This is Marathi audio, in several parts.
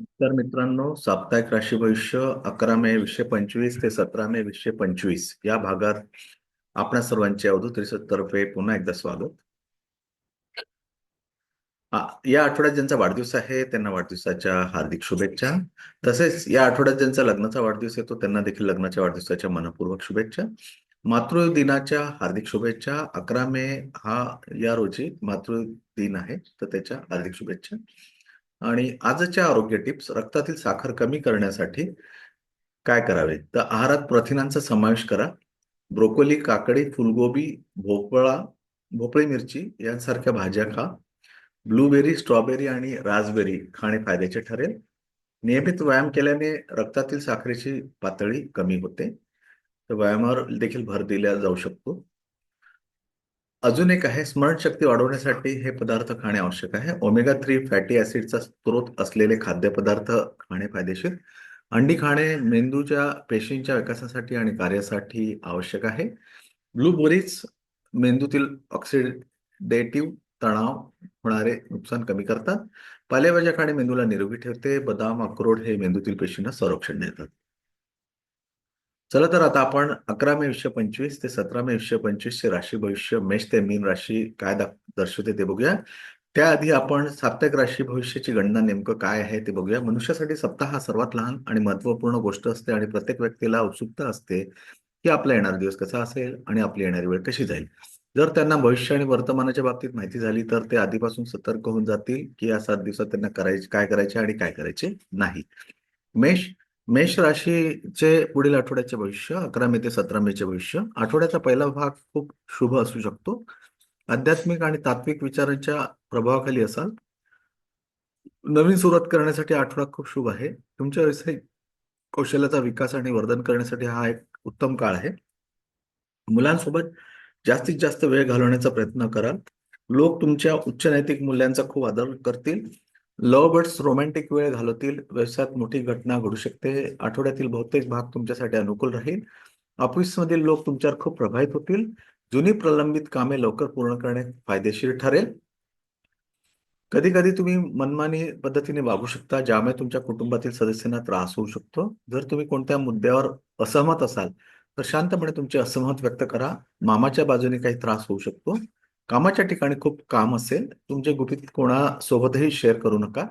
तर मित्रांनो साप्ताहिक राशी भविष्य अकरा मे वीसशे पंचवीस ते सतरा मे वीसशे पंचवीस या भागात आपणा सर्वांचे अवधूत रिसर्च तर्फे पुन्हा एकदा स्वागत. या आठवड्यात ज्यांचा वाढदिवस आहे त्यांना वाढदिवसाच्या हार्दिक शुभेच्छा. तसेच या आठवड्यात ज्यांचा लग्नाचा वाढदिवस येतो त्यांना देखील लग्नाच्या वाढदिवसाच्या मनपूर्वक शुभेच्छा. मातृदिनाच्या हार्दिक शुभेच्छा. अकरा मे हा या रोजी मातृ दिन आहे तर त्याच्या हार्दिक शुभेच्छा. आणि आजच्या आरोग्य टिप्स रक्तातील साखर कमी करण्यासाठी काय करावे? तर आहारात प्रथिनांचा समावेश करा. ब्रोकोली काकडी फुलगोबी भोपळा भोपळी मिरची यांसारख्या भाज्या खा. ब्लूबेरी स्ट्रॉबेरी आणि राजबेरी खाणे फायद्याचे ठरेल. नियमित व्यायाम केल्याने रक्तातील साखरेची पातळी कमी होते. तर व्यायामावर देखील भर दिला जाऊ शकतो. अजून एक आहे स्मरणशक्ती वाढवण्यासाठी हे पदार्थ खाणे आवश्यक आहे. ओमेगा थ्री फॅटी ऍसिडचा स्त्रोत असलेले खाद्यपदार्थ खाणे फायदेशीर. अंडी खाणे मेंदूच्या पेशींच्या विकासासाठी आणि कार्यासाठी आवश्यक आहे. ब्लूबेरीज मेंदूतील ऑक्सिडेटिव्ह तणाव होणारे नुकसान कमी करतात. पालेभाज्या खाणे मेंदूला निरोगी ठेवते. बदाम अक्रोड हे मेंदूतील पेशींना संरक्षण देतात. चला तर आता आपण अकरा मे एकशे पंचवीस ते सतरा मे एकशे पंचवीस चे राशी भविष्य मेष ते मीन राशी काय दर्शवते ते बघूया. त्याआधी आपण साप्ताहिक राशी भविष्याची गणना नेमकं काय आहे ते बघूया. मनुष्यासाठी सप्ताह हा सर्वात लहान आणि महत्त्वपूर्ण गोष्ट असते आणि प्रत्येक व्यक्तीला उत्सुकता असते की आपला येणारा दिवस कसा असेल आणि आपली येणारी वेळ कशी जाईल. जर त्यांना भविष्य आणि वर्तमानाच्या बाबतीत माहिती झाली तर ते आधीपासून सतर्क होऊन जातील की या सात दिवसात त्यांना करायचे काय करायचे आणि काय करायचे नाही. मेष मेष राशीचे पुढील आठवड्याचे भविष्य अकरा मे ते सतरा मेचे भविष्य. आठवड्याचा पहिला भाग खूप शुभ असू शकतो. आध्यात्मिक आणि तात्विक विचारांच्या प्रभावाखाली असाल. नवीन सुरुवात करण्यासाठी आठवडा खूप शुभ आहे. तुमच्या व्यावसायिक कौशल्याचा विकास आणि वर्धन करण्यासाठी हा एक उत्तम काळ आहे. मुलांसोबत जास्तीत जास्त वेळ घालवण्याचा प्रयत्न करा लोक तुमच्या उच्च नैतिक मूल्यांचा खूप आदर करतील. लव बर्ड्स रोमॅन्टिक वेळ घालवतील व्यवसायात मोठी घटना घडू शकते. आठवड्यातील बहुतेक भाग तुमच्यासाठी अनुकूल राहील. ऑफिसमधील लोक तुमच्यावर खूप प्रभावित होतील. जुनी प्रलंबित कामे लवकर पूर्ण करणे फायदेशीर ठरेल. कधी कधी तुम्ही मनमानी पद्धतीने वागू शकता ज्यामुळे तुमच्या कुटुंबातील सदस्यांना त्रास होऊ शकतो. जर तुम्ही कोणत्या मुद्द्यावर असहमत असाल तर शांतपणे तुमचे असहमत व्यक्त करा. मामाच्या बाजूने काही त्रास होऊ शकतो. कामाच्या ठिकाणी खूप काम असेल तुमचे गुपित कोणासोबतही शेअर करू नका.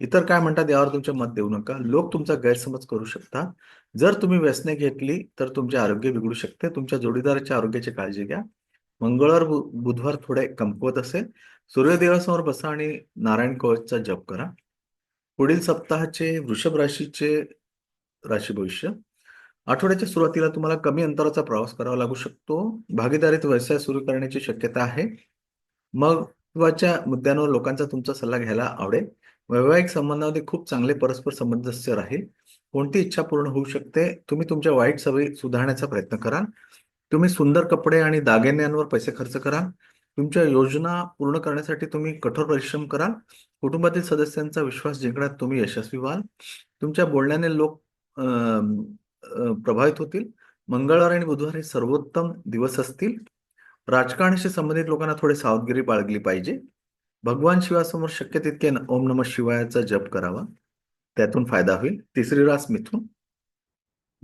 इतर काय म्हणतात यावर तुमचे मत देऊ नका. लोक तुमचा गैरसमज करू शकतात. जर तुम्ही व्यसने घेतली तर तुमचे आरोग्य बिघडू शकते. तुमच्या जोडीदाराच्या आरोग्याची काळजी घ्या. मंगळवार बुधवार थोडे कमकुवत असेल. सूर्यदेवासमोर बसा आणि नारायण कवचचा जप करा. पुढील सप्ताहाचे वृषभ राशीचे राशी भविष्य. आठवड्याच्या सुरुवातीला तुम्हाला कमी अंतराचा प्रवास करावा लागू शकतो. भागीदारीत व्यवसाय सुरू करण्याची शक्यता आहे. महत्त्वाच्या मुद्द्यांवर लोकांचा तुमचा सल्ला घ्यायला आवडेल. वैवाहिक संबंधामध्ये खूप चांगले परस्पर सामंजस्य राहील. कोणती इच्छा पूर्ण होऊ शकते? तुम्ही तुमच्या वाईट सवयी सुधारण्याचा प्रयत्न करा. तुम्ही सुंदर कपडे आणि दागिन्यांवर पैसे खर्च करा. तुमच्या योजना पूर्ण करण्यासाठी तुम्ही कठोर परिश्रम कराल कुटुंबातील सदस्यांचा विश्वास जिंकण्यात तुम्ही यशस्वी व्हाल. तुमच्या बोलण्याने लोक प्रभावित होतील. मंगळवार आणि बुधवार हे सर्वोत्तम दिवस असतील. राजकारणाशी संबंधित लोकांना थोडी सावधगिरी बाळगली पाहिजे. भगवान शिवासमोर शक्य तितके ओम नम शिवायाचा जप करावा. त्यातून फायदा होईल. तिसरी रास मिथून.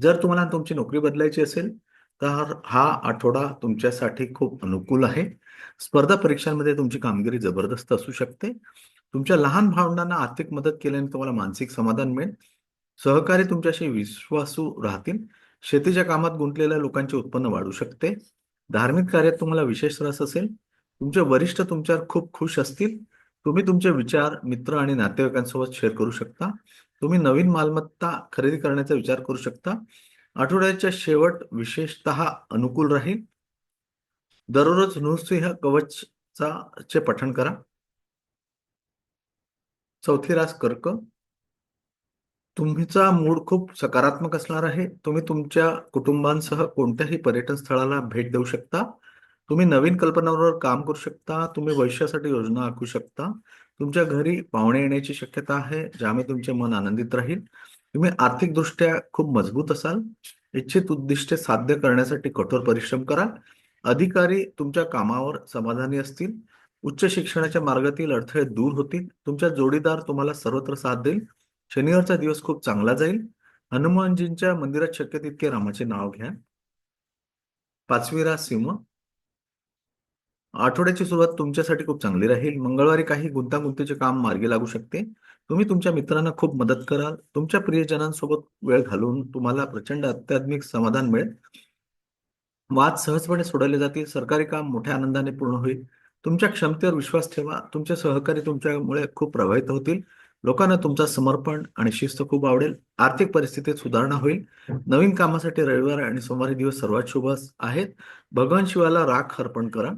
जर तुम्हाला तुमची नोकरी बदलायची असेल तर हा आठवडा तुमच्यासाठी खूप अनुकूल आहे. स्पर्धा परीक्षांमध्ये तुमची कामगिरी जबरदस्त असू शकते. तुमच्या लहान भावंडांना आर्थिक मदत केल्याने तुम्हाला मानसिक समाधान मिळेल. सहकारी तुमच्याशी विश्वासू राहतील. शेतीच्या कामात गुंतलेल्या लोकांचे उत्पन्न वाढू शकते. धार्मिक कार्यात तुम्हाला विशेष रस असेल. तुमचे वरिष्ठ तुमच्यावर खूप खुश असतील. तुम्ही तुमचे विचार मित्र आणि नातेवाईकांसोबत शेअर करू शकता. तुम्ही नवीन मालमत्ता खरेदी करण्याचा विचार करू शकता. आठवड्याच्या शेवट विशेषत अनुकूल राहील. दररोज नृसिंह कवचचा चे पठण करा. चौथी रास कर्क. तुमचा मूड खूप सकारात्मक असणार आहे. तुम्ही तुमच्या कुटुंबांसह कोणत्याही पर्यटन स्थळाला भेट देऊ शकता. तुम्ही नवीन कल्पनांवर काम करू शकता. तुम्ही भविष्यासाठी योजना आखू शकता. तुमच्या घरी पाहुणे येण्याची शक्यता आहे ज्यामुळे तुमचे मन आनंदित राहील. तुम्ही आर्थिकदृष्ट्या खूप मजबूत असाल. इच्छित उद्दिष्टे साध्य करण्यासाठी कठोर परिश्रम करा अधिकारी तुमच्या कामावर समाधानी असतील. उच्च शिक्षणाच्या मार्गातील अडथळे दूर होतील. तुमच्या जोडीदार तुम्हाला सर्वत्र साथ देईल. शनिवारचा दिवस खूप चांगला जाईल. हनुमानजींच्या मंदिरात शक्य तितके रामाचे नाव घ्या. पाचवी रास सिंह. आठवड्याची सुरुवात तुमच्यासाठी खूप चांगली राहील. मंगळवारी काही गुंतागुंतीचे काम मार्गी लागू शकते. तुम्ही तुमच्या मित्रांना खूप मदत कराल. तुमच्या प्रियजनांसोबत वेळ घालून तुम्हाला प्रचंड अत्यात्मिक समाधान मिळेल. वाद सहजपणे सोडवले जातील. सरकारी काम मोठ्या आनंदाने पूर्ण होईल. तुमच्या क्षमतेवर विश्वास ठेवा. तुमचे सहकारी तुमच्यामुळे खूप प्रभावित होतील. लोकांना तुमचा समर्पण आणि शिस्त खूप आवडेल. आर्थिक परिस्थितीत सुधारणा होईल. नवीन कामासाठी रविवार आणि सोमवारी दिवस सर्वात शुभ आहेत. भगवान शिवाला राख अर्पण करा.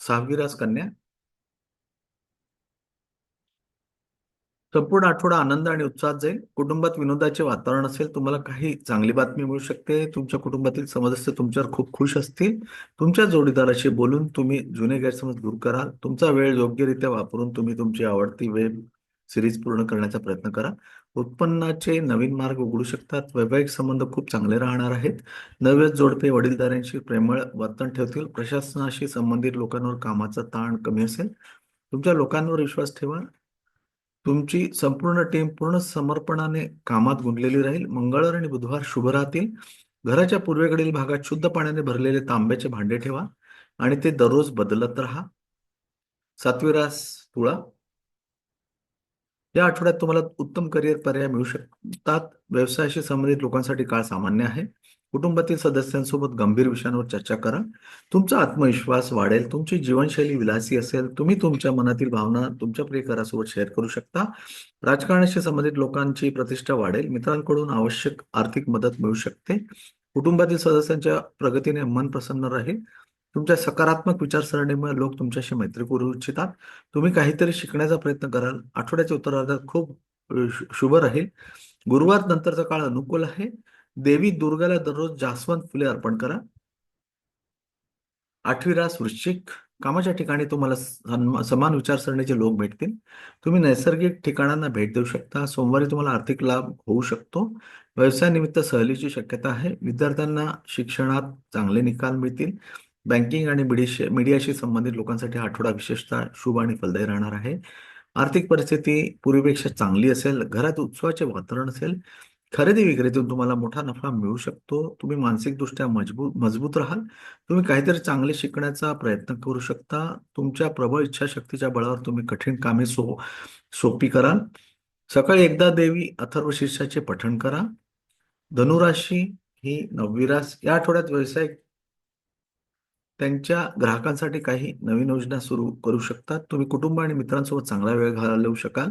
सहावीरास कन्या. संपूर्ण आठवडा आनंद आणि उत्साहात जाईल. कुटुंबात विनोदाचे वातावरण असेल तुम्हाला काही चांगली बातमी मिळू शकते. तुमच्या कुटुंबातील सदस्य तुमच्यावर खूप खुश असतील. तुमच्या जोडीदाराशी बोलून तुम्ही जुने गैरसमज दूर कराल. तुमचा वेळ योग्यरित्या वापरून तुम्ही तुमची आवडती वेब सिरीज पूर्ण करण्याचा प्रयत्न करा. उत्पन्नाचे नवीन मार्ग उघडू शकतात. वैवाहिक संबंध खूप चांगले राहणार आहेत. नवे जोडपे वडीलधाऱ्यांशी प्रेमळ वर्तन ठेवतील. प्रशासनाशी संबंधित लोकांवर कामाचा ताण कमी असेल. तुमच्या लोकांवर विश्वास ठेवा. तुमची संपूर्ण टीम पूर्ण समर्पणाने कामात गुंतलेली राहील. मंगळवार आणि बुधवार शुभ राहतील. घराच्या पूर्वेकडील भागात शुद्ध पाण्याने भरलेले तांब्याचे भांडे ठेवा आणि ते दररोज बदलत राहा. सातवी रास तुळा. या आठवड्यात तुम्हाला उत्तम करिअर पर्याय मिळू शकतात. व्यवसायाशी संबंधित लोकांसाठी काळ सामान्य आहे. कुटुंबातील सदस्यांसोबत गंभीर विषयांवर चर्चा करा. तुमचा आत्मविश्वास वाढेल. तुमची जीवनशैली विलासी असेल. तुम्ही तुमच्या मनातील भावना तुमच्या प्रियकरासोबत शेअर करू शकता. राजकारणाशी संबंधित लोकांची प्रतिष्ठा वाढेल. मित्रांकडून आवश्यक आर्थिक मदत मिळू शकते. कुटुंबातील सदस्यांच्या प्रगतीने मन प्रसन्न राहील. तुमच्या सकारात्मक विचारसरणीमुळे लोक तुमच्याशी मैत्री करू इच्छितात. तुम्ही काहीतरी शिकण्याचा प्रयत्न कराल. आठवड्याच्या उत्तरार्धात खूप शुभ राहील. गुरुवार नंतरचा काळ अनुकूल आहे. देवी दुर्गाला दररोज जास्वंत फुले अर्पण करा. आठवी रास वृश्चिक. कामाच्या ठिकाणी तुम्हाला समान विचारसरणीचे लोक भेटतील. तुम्ही नैसर्गिक ठिकाणांना भेट देऊ शकता. सोमवारी तुम्हाला आर्थिक लाभ होऊ शकतो. व्यवसायानिमित्त सहलीची शक्यता आहे. विद्यार्थ्यांना शिक्षणात चांगले निकाल मिळतील. बँकिंग आणि मीडियाशी संबंधित लोकांसाठी आठवडा विशेषतः शुभ आणि फलदायी राहणार आहे. आर्थिक परिस्थिती पूर्वीपेक्षा चांगली असेल घरात उत्सवाचे वातावरण असेल खरेदी विक्रीतून तुम्हाला मोठा नफा मिळू शकतो. तुम्ही मानसिकदृष्ट्या मजबूत मजबूत राहाल. तुम्ही काहीतरी चांगले शिकण्याचा प्रयत्न करू शकता. तुमच्या प्रबळ इच्छाशक्तीच्या बळावर तुम्ही कठीण कामे सो सोपी कराल. सकाळी एकदा देवी अथर्व शीर्षाचे पठण करा. धनुराशी ही नववी रास या आठवड्यात व्यावसायिक त्यांच्या ग्राहकांसाठी काही नवीन योजना सुरू करू शकतात तुम्ही कुटुंब आणि मित्रांसोबत चांगला वेळ घालवू शकाल.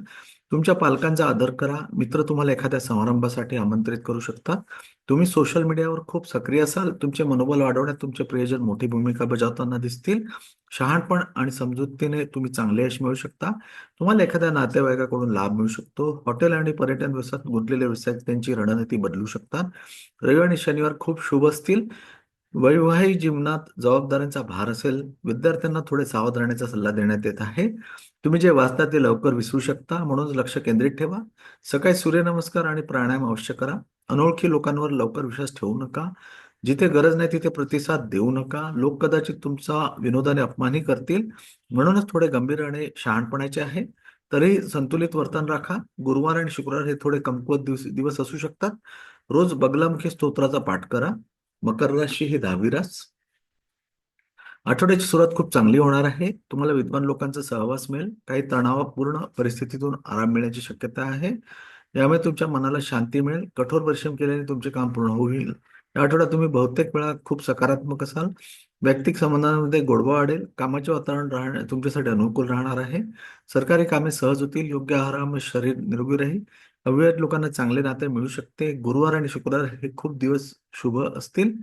तुमच्या पालकांचा आदर करा. मित्र तुम्हाला एखाद्या समारंभासाठी आमंत्रित करू शकतात तुम्ही सोशल मीडियावर खूप सक्रिय असाल. तुमचे मनोबल वाढवण्यात तुमचे प्रियजन मोठी भूमिका बजावताना दिसतील. शहाणपण आणि समजुतीने तुम्ही चांगले यश मिळू शकता. तुम्हाला एखाद्या नातेवाईकाकडून लाभ मिळू शकतो. हॉटेल आणि पर्यटन व्यवसायात गुंतलेले व्यवसाय त्यांची रणनीती बदलू शकतात. रविवार आणि शनिवार खूप शुभ असतील. वैवाहिक जीवनात जबाबदाऱ्यांचा भार असेल विद्यार्थ्यांना थोडे सावध राहण्याचा सल्ला देण्यात येत आहे. तुम्ही जे वाचता ते लवकर विसरू शकता म्हणून लक्ष केंद्रित ठेवा. सकाळी सूर्यनमस्कार आणि प्राणायाम अवश्य करा. अनोळखी लोकांवर लवकर विश्वास ठेवू नका. जिथे गरज नाही तिथे प्रतिसाद देऊ नका. लोक कदाचित तुमचा विनोदाने अपमानही करतील. म्हणूनच थोडे गंभीर आणि शहाणपणाचे आहे. तरी संतुलित वर्तन राखा. गुरुवार आणि शुक्रवार हे थोडे कमकुवत दिवस दिवस असू शकतात. रोज बगलामुखी स्तोत्राचा पाठ करा. मकर राशी हे दहावी रास. आठवड्याची सुरुवात खूप चांगली होणार आहे. तुम्हाला विद्वान लोकांचा सहवास मिळेल. काही तणावपूर्ण परिस्थितीतून आराम मिळण्याची शक्यता आहे. यामुळे तुमच्या मनाला शांती मिळेल. कठोर परिश्रम केल्याने तुमचे काम पूर्ण होईल. या आठवड्यात तुम्ही बहुतेक वेळा खूप सकारात्मक असाल. वैयक्तिक संबंधांमध्ये गोडवा वाढेल. कामाचे वातावरण राहणे तुमच्यासाठी अनुकूल राहणार आहे. सरकारी कामे सहज होतील. योग्य आहारामुळे शरीर निरोगी राहील. अविवाहित लोकांना चांगले नाते मिळू शकते. गुरुवार आणि शुक्रवार हे खूप दिवस शुभ असतील.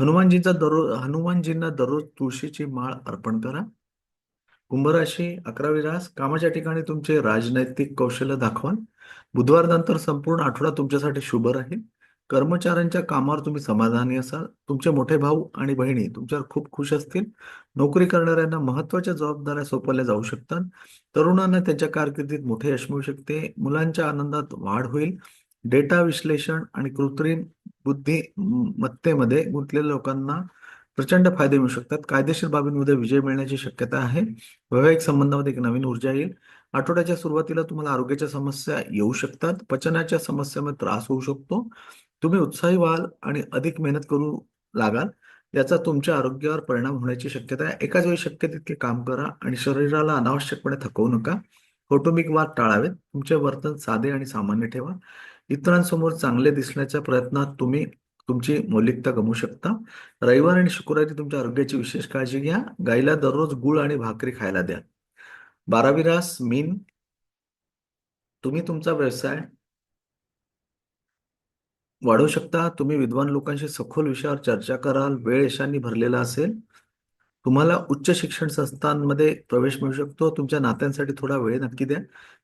हनुमानजींचा दररोज हनुमानजींना दररोज तुळशीची माळ अर्पण करा. कुंभराशी अकरावी रास कामाच्या ठिकाणी तुमचे राजनैतिक कौशल्य दाखवा बुधवार नंतर संपूर्ण आठवडा तुमच्यासाठी शुभ राहील. कर्मचाऱ्यांच्या कामावर तुम्ही समाधानी असाल तुमचे मोठे भाऊ आणि बहिणी तुमच्यावर खूप खुश असतील. नोकरी करणाऱ्यांना महत्त्वाच्या जबाबदाऱ्या सोपवल्या जाऊ शकतात. तरुणांना त्यांच्या कारकिर्दीत मोठे यश मिळू शकते. मुलांच्या आनंदात वाढ होईल. डेटा विश्लेषण आणि कृत्रिम बुद्धिमत्तेमध्ये गुंतलेल्या लोकांना प्रचंड फायदे मिळू शकतात. कायदेशीर बाबींमध्ये विजय मिळण्याची शक्यता आहे. वैवाहिक संबंधामध्ये एक नवीन ऊर्जा येईल. आठवड्याच्या सुरुवातीला तुम्हाला आरोग्याच्या समस्या येऊ शकतात. पचनाच्या समस्येमध्ये त्रास होऊ शकतो. तुम्ही उत्साही व्हाल आणि अधिक मेहनत करू लागाल. याचा तुमच्या आरोग्यावर परिणाम होण्याची शक्यता आहे. एकाच वेळी शक्य तितके काम करा आणि शरीराला अनावश्यकपणे थकवू नका. कौटुंबिक वाद टाळावेत. तुमचे वर्तन साधे आणि सामान्य ठेवा. इतरांसमोर चांगले दिसण्याच्या प्रयत्नात तुम्ही तुमची मौलिकता गमवू शकता. रविवार आणि शुक्रवारी तुमच्या आरोग्याची विशेष काळजी घ्या. गाईला दररोज गुळ आणि भाकरी खायला द्या. बारावी रास मीन. तुम्ही तुमचा व्यवसाय वाढवू शकता? तुम्ही विद्वान लोकांशी सखोल विषयावर चर्चा कराल वेळ यशांनी भरलेला असेल. तुम्हाला उच्च शिक्षण संस्थांमध्ये प्रवेश मिळू शकतो. तुमच्या नात्यांसाठी थोडा वेळ नक्की द्या.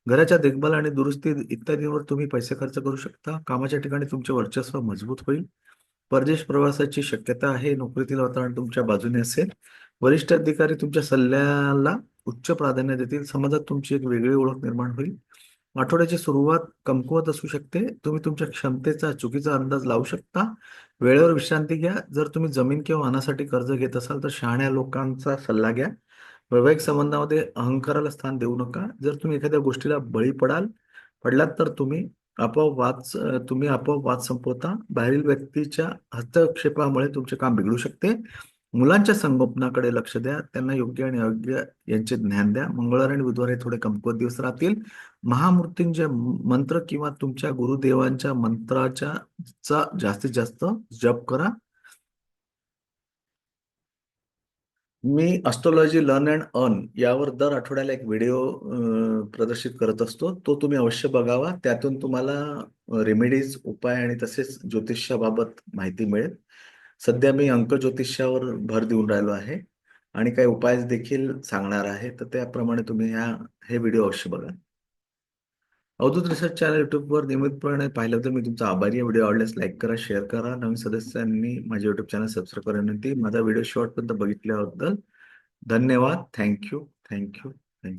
घराच्या देखभाल आणि दुरुस्ती इत्यादींवर तुम्ही पैसे खर्च करू शकता. कामाच्या ठिकाणी तुमचे वर्चस्व मजबूत होईल. परदेश प्रवासाची शक्यता आहे. नोकरीतील वातावरण तुमच्या बाजूने असेल. वरिष्ठ अधिकारी तुमच्या सल्ल्याला उच्च प्राधान्य देतील. समाजात तुमची एक वेगळी ओळख निर्माण होईल. आठवड्याची सुरुवात कमकुवत असू शकते. तुम्ही तुमच्या क्षमतेचा चुकीचा अंदाज लावू शकता. वेळेवर विश्रांती घ्या. जर तुम्ही जमीन किंवा वाहनासाठी कर्ज घेत असाल तर शहाण्या लोकांचा सल्ला घ्या. वैवाहिक संबंधामध्ये अहंकाराला स्थान देऊ नका. जर तुम्ही एखाद्या गोष्टीला बळी पडाल पडलात तर तुम्ही आपोआप वाद तुम्ही आपोआप वाद संपवता. बाहेरील व्यक्तीच्या हस्तक्षेपामुळे तुमचे काम बिघडू शकते. मुलांच्या संगोपनाकडे लक्ष द्या. त्यांना योग्य आणि अयोग्य यांचे ज्ञान द्या. मंगळवार आणि बुधवार हे थोडे कमकुवत दिवस राहतील. महामूर्तींचे मंत्र किंवा तुमच्या गुरुदेवांच्या मंत्राच्या चा जास्तीत जास्त जप करा. मी अस्ट्रॉलॉजी लर्न अँड अर्न यावर दर आठवड्याला एक व्हिडिओ प्रदर्शित करत असतो. तो तुम्ही अवश्य बघावा. त्यातून तुम्हाला रेमेडीज उपाय आणि तसेच ज्योतिषाबाबत माहिती मिळेल. सध्या मी अंक ज्योतिष्यावर भर देऊन राहिलो आहे आणि काही उपाय देखील सांगणार आहे. तर त्याप्रमाणे तुम्ही ह्या हे व्हिडिओ अवश्य बघा. अवधूत रिसर्च चॅनल युट्यूबवर नियमितपणे पाहिलं तर मी तुमचा आभारी आहे. व्हिडिओ आवडल्यास लाईक करा शेअर करा. नवीन सदस्यांनी माझे युट्यूब चॅनल सबस्क्राईब करण्यात माझा व्हिडिओ शॉर्टपर्यंत बघितल्याबद्दल धन्यवाद. Thank you. Thank you.